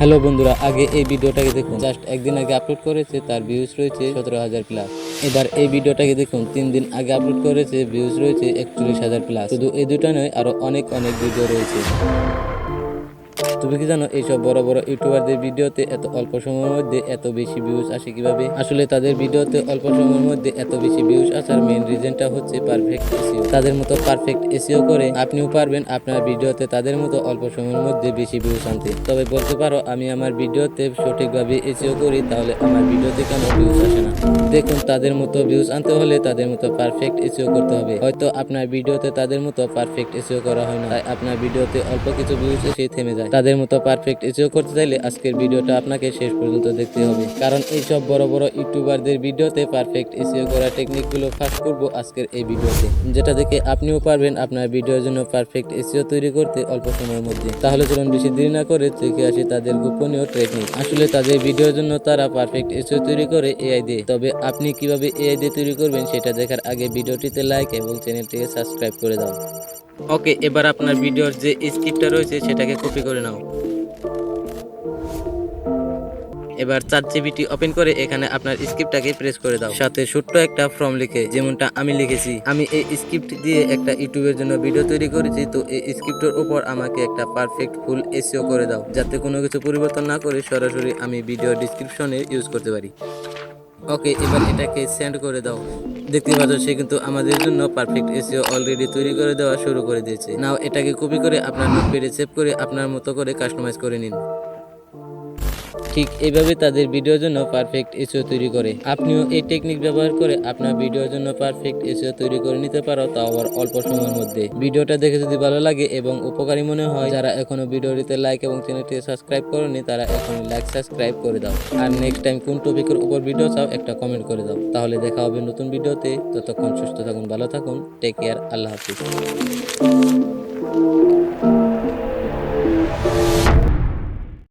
Hello বন্ধুরা, আগে এই ভিডিওটাকে দেখুন। জাস্ট একদিন আগে আপলোড করেছে, তার ভিউজ রয়েছে সতেরো হাজার প্লাস এবার এই ভিডিওটাকে দেখুন, তিন দিন আগে আপলোড করেছে ভিউজ রয়েছে একচল্লিশ হাজার প্লাস শুধু এই দুটা নয়, আরও অনেক অনেক ভিডিও রয়েছে। তুমি কি জানো, এইসব বড় বড় ইউটিউবারদের ভিডিওতে এত অল্প সময়ের মধ্যে এত বেশি ভিউজ আসে কীভাবে? আসলে তাদের ভিডিওতে অল্প সময়ের মধ্যে এত বেশি ভিউজ আসার মেইন রিজনটা হচ্ছে পারফেক্ট এসিও তাদের মতো পারফেক্ট এসিও করে আপনিও পারবেন আপনার ভিডিওতে তাদের মতো অল্প সময়ের মধ্যে বেশি ভিউজ আনতে। তবে বলতে পারো, আমি আমার ভিডিওতে সঠিকভাবে এসিও করি, তাহলে আমার ভিডিওতে কেন ভিউজ দেখুন, তাদের মতো ভিউজ আনতে হলে তাদের মতো পারফেক্ট এসিও করতে হবে। হয়তো আপনার ভিডিওতে তাদের মতো পারফেক্ট এসিও করা হয় না। তাই আপনার ভিডিওতে অল্প কিছু ভিউজ এসে থেমে যায়। তাদের মতো পারফেক্ট এসিও করতে চাইলে আজকের ভিডিওটা আপনাকে শেষ পর্যন্ত দেখতে হবে। কারণ এইসব বড় বড় ইউটিউবারদের ভিডিওতে পারফেক্ট এসিও করা টেকনিকগুলো ফাঁস করব আজকের এই ভিডিওতে। যেটা দেখে আপনিও পারবেন আপনার ভিডিওর জন্য পারফেক্ট এসিও তৈরি করতে অল্প সময়ের মধ্যে। তাহলে চলুন বেশি দেরি না করে দেখে আসি তাদের গোপনীয় টেকনিক আসলে তাদের ভিডিওর জন্য তারা পারফেক্ট এসিও তৈরি করে এআই দিয়ে। তবে আপনি কীভাবে এআই দিয়ে তৈরি করবেন সেটা দেখার আগে ভিডিওটিতে লাইক এবং চ্যানেলটিকে সাবস্ক্রাইব করে দাও। ওকে এবার আপনার ভিডিওর যে স্ক্রিপ্টটা রয়েছে সেটাকে কপি করে নাও। এবার চার জিবিটি ওপেন করে এখানে আপনার স্ক্রিপ্টটাকে প্রেস করে দাও। সাথে ছোট্ট একটা ফর্ম লিখে, যেমনটা আমি লিখেছি। আমি এই স্ক্রিপ্ট দিয়ে একটা ইউটিউবের জন্য ভিডিও তৈরি করেছি, তো এই স্ক্রিপ্টের উপর আমাকে একটা পারফেক্ট ফুল এসিও করে দাও। যাতে কোনো কিছু পরিবর্তন না করে সরাসরি আমি ভিডিও ডিসক্রিপশনে ইউজ করতে পারি। ওকে, এবার এটাকে সেন্ড করে দাও। দেখতে পাচ্ছ, সে কিন্তু আমাদের জন্য পারফেক্ট এসিও অলরেডি তৈরি করে দেওয়া শুরু করে দিয়েছে। নাও এটাকে কপি করে আপনার নোটপ্যাডে সেভ করে আপনার মতো করে কাস্টমাইজ করে নিন। ঠিক এইভাবে তাদের ভিডিওর জন্য পারফেক্ট এসিও তৈরি করে। আপনিও এই টেকনিক ব্যবহার করে আপনার ভিডিওর জন্য পারফেক্ট এসিও তৈরি করে নিতে পারো, তাও আবার অল্প সময়ের মধ্যে। ভিডিওটা দেখে যদি ভালো লাগে এবং উপকারী মনে হয়, যারা এখনও ভিডিওটিতে লাইক এবং চ্যানেলটি সাবস্ক্রাইব করেনি, তারা এখন লাইক সাবস্ক্রাইব করে দাও। আর নেক্সট টাইম কোন টপিকের উপর ভিডিও চাও, একটা কমেন্ট করে দাও। তাহলে দেখা হবে নতুন ভিডিওতে ততক্ষণ সুস্থ থাকুন, ভালো থাকুন। টেক কেয়ার আল্লাহ হাফিজ।